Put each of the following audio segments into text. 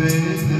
bem.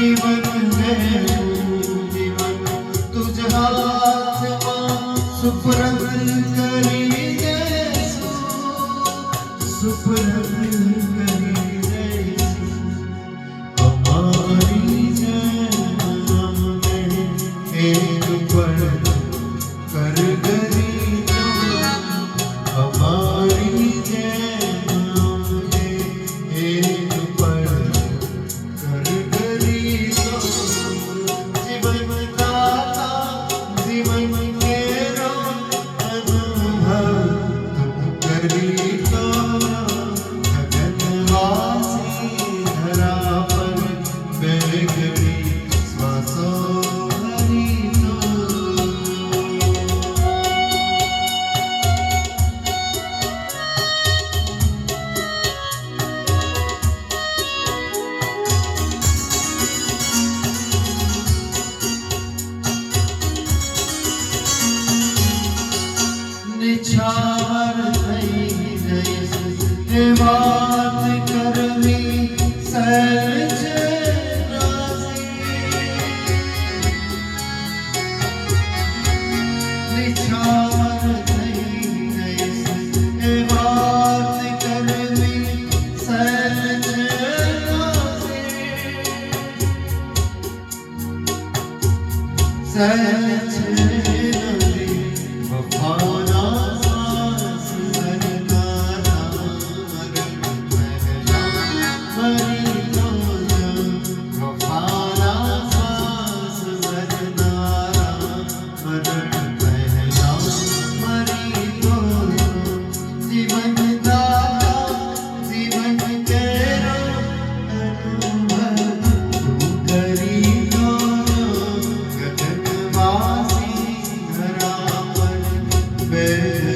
जीवन दैवू जीवन तुझ हाथमा सुप्रभ करी Mm-hmm. નિછાવર થઈ જઈશ તે વાત કરવી સહેલ છે નિછાવર થઈ જઈશ તે વાત કરવી સહેલ છે સહેલ fez.